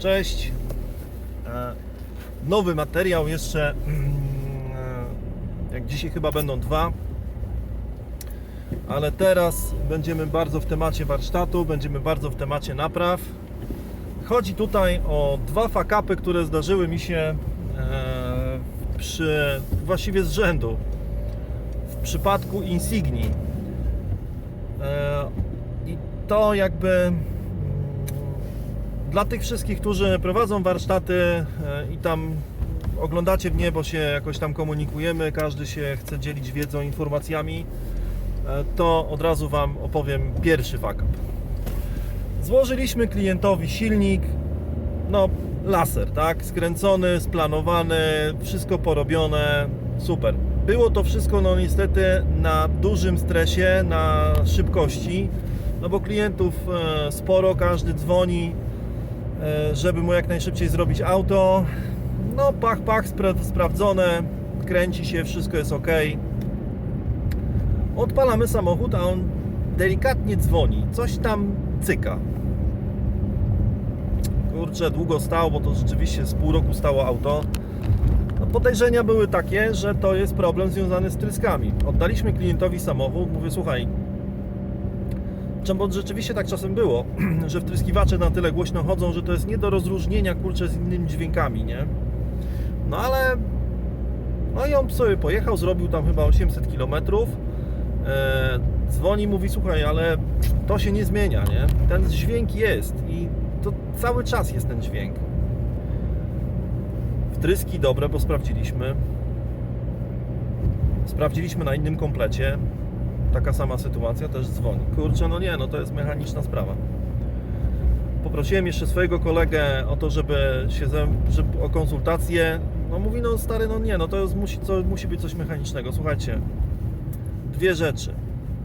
Cześć. E, Nowy materiał jeszcze. mm, e, Jak dzisiaj chyba będą dwa. Ale teraz będziemy bardzo w temacie warsztatu, będziemy bardzo w temacie napraw. Chodzi tutaj o dwa fakapy, które zdarzyły mi się e, przy właściwie z rzędu. W przypadku Insigni. I to jakby dla tych wszystkich, którzy prowadzą warsztaty e, i tam oglądacie mnie, bo się jakoś tam komunikujemy, każdy się chce dzielić wiedzą, informacjami, e, to od razu Wam opowiem pierwszy fakap. Złożyliśmy klientowi silnik, no laser, tak, skręcony, splanowany, wszystko porobione, super. Było to wszystko, no niestety, na dużym stresie, na szybkości, no bo klientów e, sporo, każdy dzwoni, żeby mu jak najszybciej zrobić auto. No, pach, pach, spra- sprawdzone, kręci się, wszystko jest ok. Odpalamy samochód, a on delikatnie dzwoni, coś tam cyka. Kurczę, długo stał, bo to rzeczywiście z pół roku stało auto. No, podejrzenia były takie, że to jest problem związany z tryskami. Oddaliśmy klientowi samochód, mówię, słuchaj, bo rzeczywiście tak czasem było, że wtryskiwacze na tyle głośno chodzą, że to jest nie do rozróżnienia kurczę z innymi dźwiękami, nie? No ale no i on sobie pojechał, zrobił tam chyba 800 km. E, dzwoni, mówi, słuchaj, ale to się nie zmienia, nie? Ten dźwięk jest i to cały czas jest ten dźwięk. Wtryski dobre, bo sprawdziliśmy. Sprawdziliśmy na innym komplecie. Taka sama sytuacja, też dzwoni. Kurczę, no nie, no to jest mechaniczna sprawa. Poprosiłem jeszcze swojego kolegę o to, żeby się ze, żeby, o konsultację. No mówi, no stary, no nie, no to jest, musi, co, musi być coś mechanicznego. Słuchajcie, dwie rzeczy.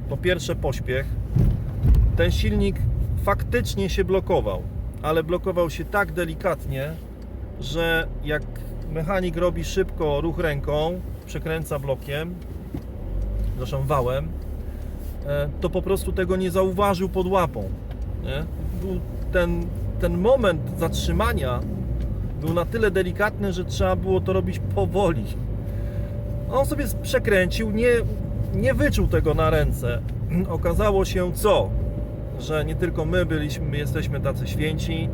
Po pierwsze pośpiech. Ten silnik faktycznie się blokował, ale blokował się tak delikatnie, że jak mechanik robi szybko ruch ręką, przekręca blokiem, zresztą wałem, to po prostu tego nie zauważył pod łapą. Nie? Był ten, ten moment zatrzymania był na tyle delikatny, że trzeba było to robić powoli. On sobie przekręcił, nie, nie wyczuł tego na ręce. Okazało się co? Że nie tylko my byliśmy, my jesteśmy tacy święci,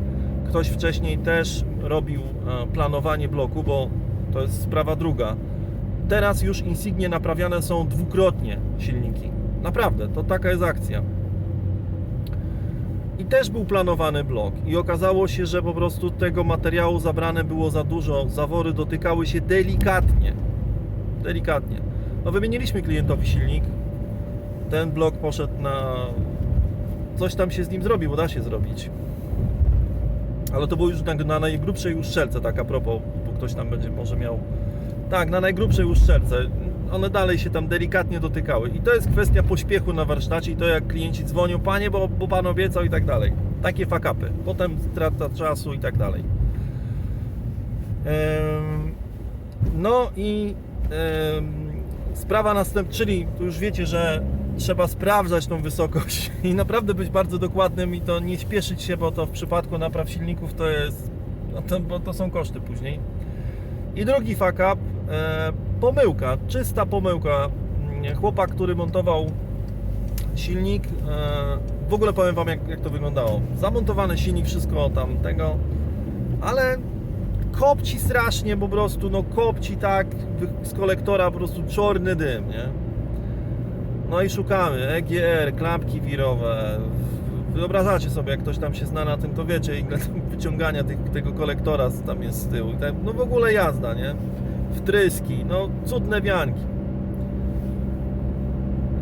ktoś wcześniej też robił e, planowanie bloku, bo to jest sprawa druga. Teraz już Insignie naprawiane są dwukrotnie silniki. Naprawdę, to taka jest akcja. I też był planowany blok i okazało się, że po prostu tego materiału zabrane było za dużo, zawory dotykały się delikatnie. Delikatnie. No wymieniliśmy klientowi silnik. Ten blok poszedł na... Coś tam się z nim zrobi, bo da się zrobić. Ale to było już na, na najgrubszej uszczelce, tak a propos, bo ktoś tam będzie może miał... Tak, na najgrubszej uszczelce. One dalej się tam delikatnie dotykały. I to jest kwestia pośpiechu na warsztacie i to jak klienci dzwonią, panie, bo, bo pan obiecał i tak dalej. Takie fakapy. Potem strata czasu i tak dalej. No i sprawa następna, czyli tu już wiecie, że trzeba sprawdzać tą wysokość i naprawdę być bardzo dokładnym i to nie śpieszyć się, bo to w przypadku napraw silników to jest, no to, bo to są koszty później. I drugi e, pomyłka, czysta pomyłka. Mm, Chłopak, który montował silnik, e, w ogóle powiem Wam jak, jak to wyglądało. Zamontowany silnik, wszystko tam tego, ale kopci strasznie po prostu, no kopci tak z kolektora po prostu czarny dym, nie? No i szukamy, EGR, klapki wirowe. Wyobrażacie sobie, jak ktoś tam się zna na tym, to wiecie, ile wyciągania tych, tego kolektora tam jest z tyłu. Tak, no w ogóle jazda, nie? Wtryski, no cudne wianki.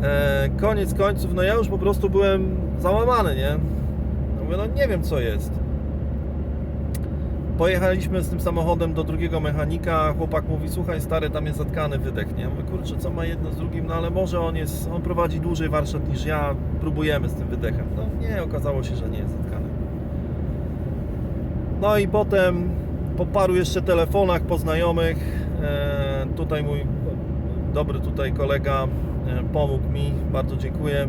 E, koniec końców, no ja już po prostu byłem załamany, nie? No mówię, no nie wiem co jest. Pojechaliśmy z tym samochodem do drugiego mechanika, chłopak mówi, słuchaj stary, tam jest zatkany wydech, nie? Mówię, kurczę, co ma jedno z drugim, no ale może on jest, on prowadzi dłużej warsztat niż ja, próbujemy z tym wydechem. No nie, okazało się, że nie jest zatkany. No i potem po paru jeszcze telefonach po znajomych, e, tutaj mój dobry tutaj kolega e, pomógł mi, bardzo dziękuję.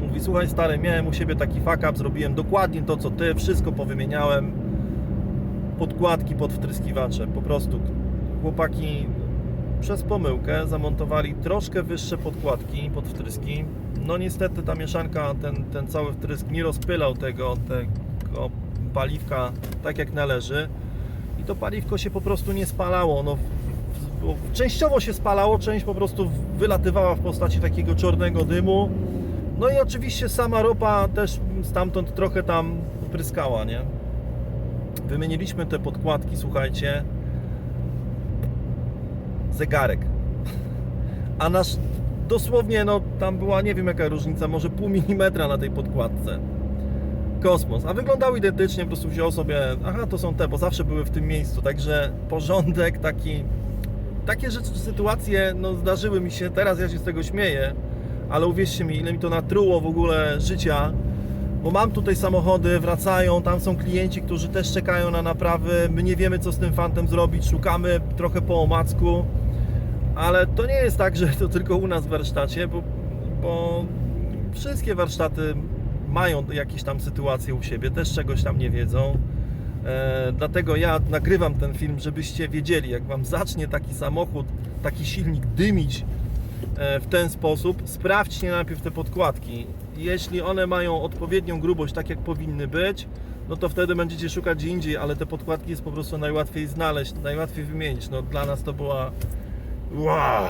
Mówi, słuchaj stary, miałem u siebie taki fuck up, zrobiłem dokładnie to co ty, wszystko powymieniałem. Podkładki pod wtryskiwacze, po prostu. Chłopaki przez pomyłkę zamontowali troszkę wyższe podkładki pod wtryski. No niestety ta mieszanka, ten, ten cały wtrysk nie rozpylał tego, tego paliwka tak jak należy i to paliwko się po prostu nie spalało. No, bo częściowo się spalało, część po prostu wylatywała w postaci takiego czarnego dymu. No i oczywiście sama ropa też stamtąd trochę tam pryskała, nie? Wymieniliśmy te podkładki, słuchajcie. Zegarek. A nasz dosłownie, no tam była nie wiem jaka różnica, może pół milimetra na tej podkładce. Kosmos. A wyglądał identycznie, po prostu wziął sobie, aha, to są te, bo zawsze były w tym miejscu. Także porządek taki. Takie rzeczy, sytuacje, no zdarzyły mi się, teraz ja się z tego śmieję, ale uwierzcie mi, ile mi to natruło w ogóle życia, bo mam tutaj samochody, wracają, tam są klienci, którzy też czekają na naprawy, my nie wiemy co z tym fantem zrobić, szukamy trochę po omacku, ale to nie jest tak, że to tylko u nas w warsztacie, bo, bo wszystkie warsztaty mają jakieś tam sytuacje u siebie, też czegoś tam nie wiedzą. E, dlatego ja nagrywam ten film, żebyście wiedzieli, jak wam zacznie taki samochód, taki silnik dymić e, w ten sposób, sprawdźcie najpierw te podkładki. Jeśli one mają odpowiednią grubość, tak jak powinny być, no to wtedy będziecie szukać gdzie indziej, ale te podkładki jest po prostu najłatwiej znaleźć, najłatwiej wymienić. No dla nas to była... Wow.